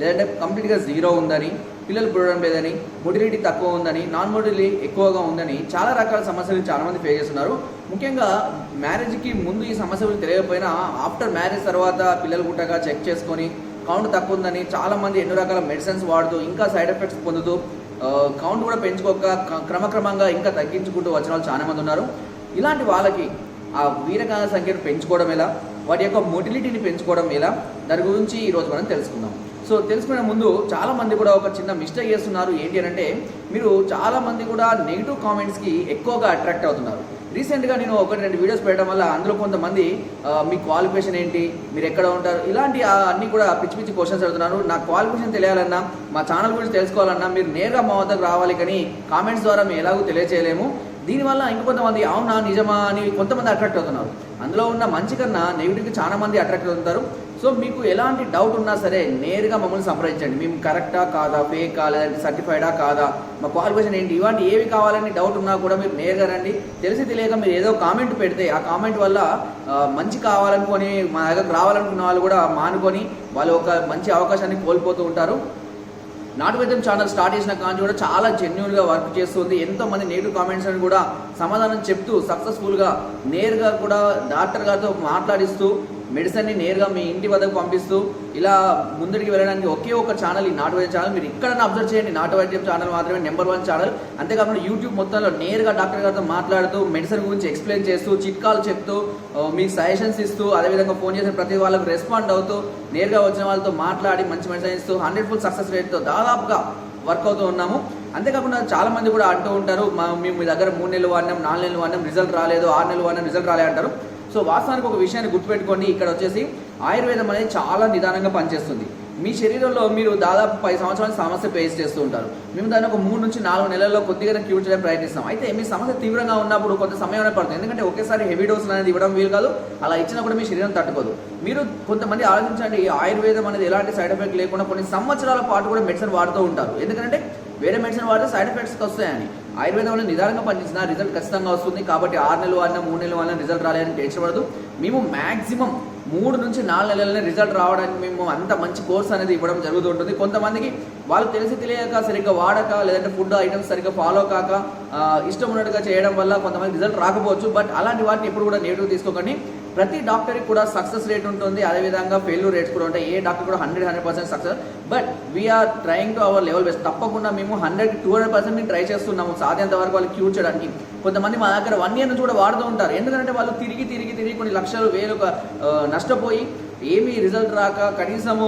లేదంటే కంప్లీట్గా జీరో ఉందని పిల్లలు పుట్టడం లేదని మొటిలిటీ తక్కువ ఉందని నాన్ మొటిలిటీ ఎక్కువగా ఉందని చాలా రకాల సమస్యలు చాలామంది ఫేస్ చేస్తున్నారు. ముఖ్యంగా మ్యారేజ్కి ముందు ఈ సమస్యలు తెలియకపోయినా ఆఫ్టర్ మ్యారేజ్ తర్వాత పిల్లలు పుట్టగా చెక్ చేసుకొని కౌంట్ తక్కువ ఉందని చాలామంది ఎన్నో రకాల మెడిసిన్స్ వాడుతూ ఇంకా సైడ్ ఎఫెక్ట్స్ పొందుతూ కౌంట్ కూడా పెంచుకోక క్రమక్రమంగా ఇంకా తగ్గించుకుంటూ వచ్చిన వాళ్ళు చాలామంది ఉన్నారు. ఇలాంటి వాళ్ళకి ఆ వీరకాల సంఖ్యను పెంచుకోవడం ఎలా? వాటి యొక్క మొటిలిటీని పెంచుకోవడం ఎలా? దాని గురించి ఈరోజు మనం తెలుసుకుందాం. సో తెలుసుకునే ముందు చాలా మంది కూడా ఒక చిన్న మిస్టేక్ చేస్తున్నారు. ఏంటి అని అంటే మీరు చాలామంది కూడా నెగిటివ్ కామెంట్స్కి ఎక్కువగా అట్రాక్ట్ అవుతున్నారు. రీసెంట్గా నేను ఒకటి రెండు వీడియోస్ పెట్టడం వల్ల అందులో కొంతమంది మీ క్వాలిఫికేషన్ ఏంటి మీరు ఎక్కడ ఉంటారు ఇలాంటి అన్నీ అన్ని కూడా పిచ్చి పిచ్చి క్వశ్చన్స్ అడుగుతున్నారు. నా క్వాలిఫికేషన్ తెలియాలన్నా మా ఛానల్ గురించి తెలుసుకోవాలన్నా మీరు నేరుగా మా వద్దకు రావాలి కానీ కామెంట్స్ ద్వారా మేము ఎలాగో తెలియచేయలేము. దీనివల్ల ఇంకొంతమంది అవునా నిజమా అని కొంతమంది అట్రాక్ట్ అవుతున్నారు. అందులో ఉన్న మంచి కన్నా నెగిటివ్కి చాలా మంది అట్రాక్ట్ అవుతుంటారు సో మీకు ఎలాంటి డౌట్ ఉన్నా సరే నేరుగా మమ్మల్ని సంప్రదించండి. మేము కరెక్టా కాదా ఫేకా లేదంటే సర్టిఫైడా కాదా? మా క్వాలిఫికేషన్ ఏంటి? ఇలాంటి ఏవి కావాలని డౌట్ ఉన్నా కూడా మీరు నేరుగా రండి. తెలిసి తెలియక మీరు ఏదో కామెంట్ పెడితే ఆ కామెంట్ వల్ల మంచి కావాలనుకొని మా దగ్గరకు రావాలనుకున్న వాళ్ళు కూడా మానుకొని వాళ్ళు ఒక మంచి అవకాశాన్ని కోల్పోతూ ఉంటారు. నాటు వైద్యం ఛానల్ స్టార్ట్ చేసిన కాంచి కూడా చాలా జెన్యున్గా వర్క్ చేస్తుంది. ఎంతో మంది నెగిటివ్ కామెంట్స్ అని కూడా సమాధానం చెప్తూ సక్సెస్ఫుల్గా నేరుగా కూడా డాక్టర్ గారితో మాట్లాడిస్తూ మెడిసిన్ని నేరుగా మీ ఇంటి వద్దకు పంపిస్తూ ఇలా ముందుకు వెళ్ళడానికి ఒకే ఒక ఛానల్ ఈ నాటు వైద్యం ఛానల్. మీరు ఇక్కడ అబ్జర్వ్ చేయండి. నాటు వైద్యం ఛానల్ మాత్రమే నెంబర్ వన్ ఛానల్. అంతేకాకుండా యూట్యూబ్ మొత్తంలో నేరుగా డాక్టర్ గారితో మాట్లాడుతూ మెడిసిన్ గురించి ఎక్స్ప్లెయిన్ చేస్తూ చిట్కాలు చెప్తూ మీకు సజెషన్స్ ఇస్తూ అదేవిధంగా ఫోన్ చేసిన ప్రతి వాళ్ళకు రెస్పాండ్ అవుతూ నేరుగా వచ్చిన వాళ్ళతో మాట్లాడి మంచి మెడిసిన్ ఇస్తూ హండ్రెడ్ ఫుల్ సక్సెస్ రేట్తో దాదాపుగా వర్క్ అవుతూ ఉన్నాము. అంతేకాకుండా చాలా మంది కూడా అంటూ ఉంటారు మా మేము మీ దగ్గర మూడు నెలలు వాడినాం నాలుగు నెలలు వాడినాం రిజల్ట్ రాలేదు ఆరు నెలలు వాడినాం రిజల్ట్ రాలేదు అంటారు. సో వాస్తవానికి ఒక విషయాన్ని గుర్తుపెట్టుకోండి ఇక్కడ వచ్చేసి ఆయుర్వేదం అనేది చాలా నిదానంగా పనిచేస్తుంది. మీ శరీరంలో మీరు దాదాపు పది సంవత్సరాల సమస్య ఫేస్ చేస్తూ ఉంటారు. మేము దాన్ని ఒక మూడు నుంచి నాలుగు నెలల్లో కొద్దిగా క్యూర్ చేయడానికి ప్రయత్నిస్తాం. అయితే మీ సమస్య తీవ్రంగా ఉన్నప్పుడు కొంత సమయం పడుతుంది. ఎందుకంటే ఒకేసారి హెవీ డోస్ అనేది ఇవ్వడం వీలు కాదు. అలా ఇచ్చినా కూడా మీ శరీరం తట్టుకోదు. మీరు కొంతమంది ఆలోచించండి ఆయుర్వేదం అనేది ఎలాంటి సైడ్ ఎఫెక్ట్ లేకుండా కొన్ని సంవత్సరాల పాటు కూడా మెడిసిన్ వాడుతూ ఉంటారు. ఎందుకంటే వేరే మెడిసిన్ వాడితే సైడ్ ఎఫెక్ట్స్ వస్తాయని. ఆయుర్వేదంలో నిదానంగా పనిచేసిన రిజల్ట్ ఖచ్చితంగా వస్తుంది. కాబట్టి ఆరు నెలలు వాడినా మూడు నెలలు వాడినా రిజల్ట్ రాలేదని టెన్షన్ పడదు మేము మ్యాక్సిమం మూడు నుంచి నాలుగు నెలలనే రిజల్ట్ రావడానికి మేము అంత మంచి కోర్స్ అనేది ఇవ్వడం జరుగుతుంటుంది కొంతమందికి వాళ్ళు తెలిసి తెలియక సరిగ్గా వాడక లేదంటే ఫుడ్ ఐటమ్స్ సరిగ్గా ఫాలో కాక ఇష్టం ఉన్నట్టుగా చేయడం వల్ల కొంతమంది రిజల్ట్ రాకపోవచ్చు. బట్ అలాంటి వాటిని ఎప్పుడు కూడా నెగిటివ్ తీసుకోకండి. ప్రతి డాక్టర్కి కూడా సక్సెస్ రేట్ ఉంటుంది అదేవిధంగా ఫెయిల్యూర్ రేట్స్ కూడా ఉంటాయి. ఏ డాక్టర్ కూడా hundred hundred percent success. But we are trying to our level best తప్పకుండా మేము hundred two hundred percent try చేస్తున్నాము. సాధ్యంత వరకు వాళ్ళు క్యూర్ చేయడానికి. కొంతమంది మా దగ్గర వన్ ఇయర్ నుంచి కూడా వాడుతూ ఉంటారు. ఎందుకంటే వాళ్ళు తిరిగి తిరిగి తిరిగి కొన్ని లక్షలు వేలు నష్టపోయి ఏమీ రిజల్ట్ రాక కనీసము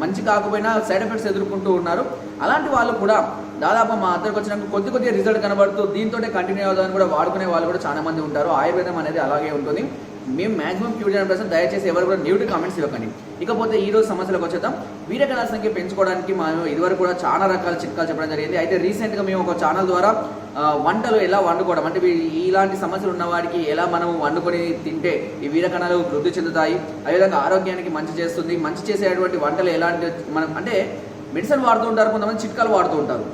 మంచి కాకపోయినా సైడ్ ఎఫెక్ట్స్ ఎదుర్కొంటూ ఉన్నారు. అలాంటి వాళ్ళు కూడా దాదాపు మా అందరికి వచ్చినాక కొద్ది కొద్దిగా రిజల్ట్ కనబడుతూ దీంతో కంటిన్యూ అవుదామని కూడా వాడుకునే వాళ్ళు కూడా చాలా మంది ఉంటారు. ఆయుర్వేదం అనేది అలాగే ఉంటుంది. మేము మాక్సిమం క్యూర్ చేయడం కోసం దయచేసి ఎవరు కూడా నెగిటివ్ కామెంట్స్ ఇవ్వకండి. ఇకపోతే ఈ రోజు సమస్యలకు వచ్చేద్దాం. వీరకణాల సంఖ్య పెంచుకోవడానికి మనం ఇదివరకు కూడా చాలా రకాల చిట్కాలు చెప్పడం జరిగింది. అయితే రీసెంట్గా మేము ఒక ఛానల్ ద్వారా వంటలు ఎలా వండుకోవడం అంటే ఇలాంటి సమస్యలు ఉన్న వారికి ఎలా మనం వండుకొని తింటే ఈ వీరకణాలు వృద్ధి చెందుతాయి అదేవిధంగా ఆరోగ్యానికి మంచి చేస్తుంది మంచి చేసేటువంటి వంటలు ఎలాంటి మనం అంటే మెడిసిన్ వాడుతూ ఉంటారు కొంతమంది చిట్కాలు వాడుతూ ఉంటారు.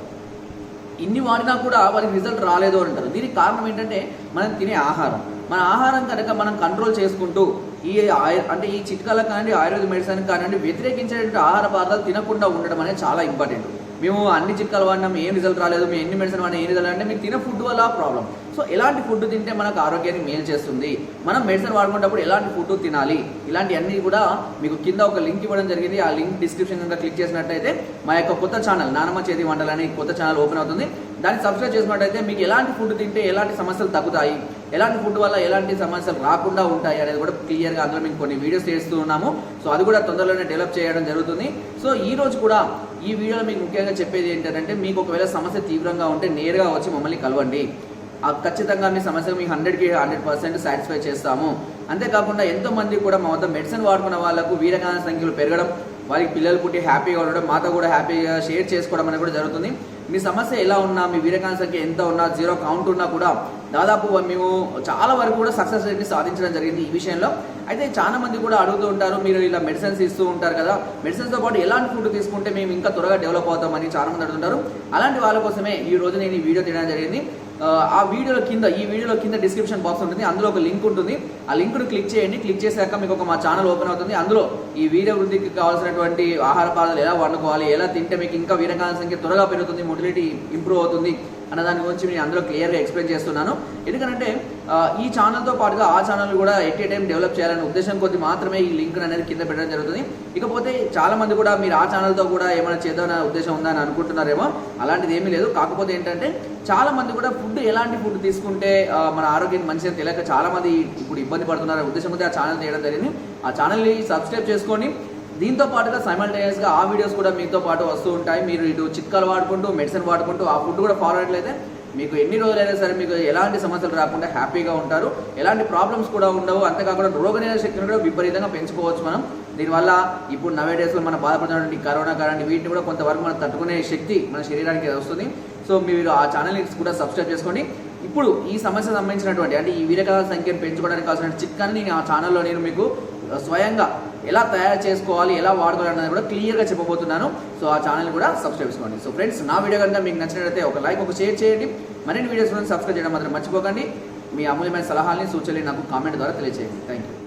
ఇన్ని వాడినా కూడా వారికి రిజల్ట్ రాలేదు అని అంటారు. దీనికి కారణం ఏంటంటే మనం తినే ఆహారం. మన ఆహారం కనుక మనం కంట్రోల్ చేసుకుంటూ ఈ ఆయ- అంటే ఈ చిట్కాలకు కానివ్వండి ఆయుర్వేద మెడిసిన్ కానివ్వండి వ్యతిరేకించేటువంటి ఆహార పదార్థాలు తినకుండా ఉండడం అనేది చాలా ఇంపార్టెంట్ మేము అన్ని చిట్కాలు వాడినాం ఏం రిజల్ట్ రాలేదు మేము ఎన్ని మెడిసిన్ వాడినా ఏం రిజల్ట్ అంటే మీకు తినే ఫుడ్ వల్ల ప్రాబ్లం సో ఎలాంటి ఫుడ్ తింటే మనకు ఆరోగ్యానికి మేలు చేస్తుంది? మనం మెడిసిన్ వాడుకునేటప్పుడు ఎలాంటి ఫుడ్ తినాలి? ఇలాంటి అన్ని కూడా మీకు కింద ఒక లింక్ ఇవ్వడం జరిగింది. ఆ లింక్ డిస్క్రిప్షన్ కనుక క్లిక్ చేసినట్టయితే మా యొక్క కొత్త ఛానల్ నానమ్మ చేతి వంటలు అనే కొత్త ఛానల్ ఓపెన్ అవుతుంది. దాన్ని సబ్స్క్రైబ్ చేసినట్టయితే మీకు ఎలాంటి ఫుడ్ తింటే ఎలాంటి సమస్యలు తగ్గుతాయి? ఎలాంటి ఫుడ్ వల్ల ఎలాంటి సమస్యలు రాకుండా ఉంటాయి అనేది కూడా క్లియర్గా అందులో మేము కొన్ని వీడియోస్ చేస్తూ ఉన్నాము. సో అది కూడా తొందరలోనే డెవలప్ చేయడం జరుగుతుంది. సో ఈ రోజు కూడా ఈ వీడియోలో మీకు ముఖ్యంగా చెప్పేది ఏంటంటే మీకు ఒకవేళ సమస్య తీవ్రంగా ఉంటే నేరుగా వచ్చి మమ్మల్ని కలవండి. ఆ ఖచ్చితంగా మీ సమస్యకు మీకు హండ్రెడ్కి హండ్రెడ్ పర్సెంట్ సాటిస్ఫై చేస్తాము. అంతేకాకుండా ఎంతోమంది కూడా మా వద్ద మెడిసిన్ వాడుకున్న వాళ్ళకు వీరగాన సంఖ్యలు పెరగడం వారికి పిల్లలు పుట్టి హ్యాపీగా ఉండడం మాతో కూడా హ్యాపీగా షేర్ చేసుకోవడం అనేది కూడా జరుగుతుంది. మీ సమస్య ఎలా ఉన్నా మీ వీరకాంత సంఖ్య ఎంత ఉన్నా జీరో కౌంట్ ఉన్నా కూడా దాదాపు మేము చాలా వరకు కూడా సక్సెస్ రేట్ని సాధించడం జరిగింది ఈ విషయంలో. అయితే చాలా మంది కూడా అడుగుతూ ఉంటారు మీరు ఇలా మెడిసిన్స్ ఇస్తూ ఉంటారు కదా మెడిసిన్స్తో పాటు ఎలాంటి ఫుడ్ తీసుకుంటే మేము ఇంకా త్వరగా డెవలప్ అవుతామని చాలా మంది అడుగుతుంటారు. అలాంటి వాళ్ళ కోసమే ఈ రోజు నేను ఈ వీడియో తీయడం జరిగింది. ఆ, వీడియో వీడియోలో కింద ఈ వీడియోలో కింద డిస్క్రిప్షన్ బాక్స్ ఉంటుంది. అందులో ఒక లింక్ ఉంటుంది. ఆ లింక్ను క్లిక్ చేయండి. క్లిక్ చేశాక మీకు ఒక మా ఛానల్ ఓపెన్ అవుతుంది. అందులో ఈ వీర్య వృద్ధికి కావాల్సినటువంటి ఆహార పదార్థాలు ఎలా వండుకోవాలి ఎలా తింటే మీకు ఇంకా వీరకాల సంఖ్య త్వరగా పెరుగుతుంది మొటిలిటీ ఇంప్రూవ్ అవుతుంది. అన్న దాని గురించి నేను అందులో క్లియర్గా ఎక్స్ప్లెయిన్ చేస్తున్నాను. ఎందుకంటే ఈ ఛానల్తో పాటుగా ఆ ఛానల్ కూడా ఎట్ ఏ టైం డెవలప్ చేయాలనే ఉద్దేశం కొద్ది మాత్రమే ఈ లింక్ అనేది కింద పెట్టడం జరుగుతుంది. ఇకపోతే చాలామంది కూడా మీరు ఆ ఛానల్తో కూడా ఏమైనా చేద్దామనే ఉద్దేశం ఉందని అనుకుంటున్నారేమో అలాంటిది ఏమీ లేదు. కాకపోతే ఏంటంటే చాలామంది కూడా ఫుడ్ ఎలాంటి ఫుడ్ తీసుకుంటే మన ఆరోగ్యానికి మంచిదని తెలియక చాలామంది ఇప్పుడు ఇబ్బంది పడుతున్నారు ఉంది ఆ ఛానల్ చేయడం జరిగింది. ఆ ఛానల్ని సబ్స్క్రైబ్ చేసుకొని దీంతో పాటుగా సైమల్టేనియస్గా ఆ వీడియోస్ కూడా మీతో పాటు వస్తూ ఉంటాయి. మీరు ఇటు చిట్కాలు వాడుకుంటూ మెడిసిన్ వాడుకుంటూ ఆ ఫుడ్ కూడా ఫాలో అయినట్లయితే మీకు ఎన్ని రోజులైనా సరే మీకు ఎలాంటి సమస్యలు రాకుండా హ్యాపీగా ఉంటారు. ఎలాంటి ప్రాబ్లమ్స్ కూడా ఉండవు. అంతేకాకుండా రోగనిరోధక శక్తిని కూడా విపరీతంగా పెంచుకోవచ్చు మనం. దీనివల్ల ఇప్పుడు నవే డేస్లో మనం బాధపడుతున్నటువంటి కరోనా కారణం వీటిని కూడా కొంతవరకు మనం తట్టుకునే శక్తి మన శరీరానికి వస్తుంది. సో మీరు ఆ ఛానల్ని కూడా సబ్స్క్రైబ్ చేసుకోండి. ఇప్పుడు ఈ సమస్య సంబంధించినటువంటి అంటే ఈ వీరకాల సంఖ్యను పెంచుకోవడానికి కావాల్సిన చిట్కాని నేను ఆ ఛానల్లో నేను మీకు స్వయంగా ఎలా తయారు చేసుకోవాలి ఎలా వాడుకోవాలి అన్నది కూడా క్లియర్గా చెప్పబోతున్నాను. సో ఆ ఛానల్ కూడా సబ్స్క్రైబ్ చేసుకోండి. సో ఫ్రెండ్స్ నా వీడియో కనుక మీకు నచ్చినట్లయితే ఒక లైక్ ఒక షేర్ చేయండి. మరిన్ని వీడియోస్ సబ్స్క్రైబ్ చేయడం మాత్రం మర్చిపోకండి. మీ అమూల్యమైన సలహాలని సూచనలు నాకు కామెంట్ ద్వారా తెలియజేయండి థ్యాంక్ యూ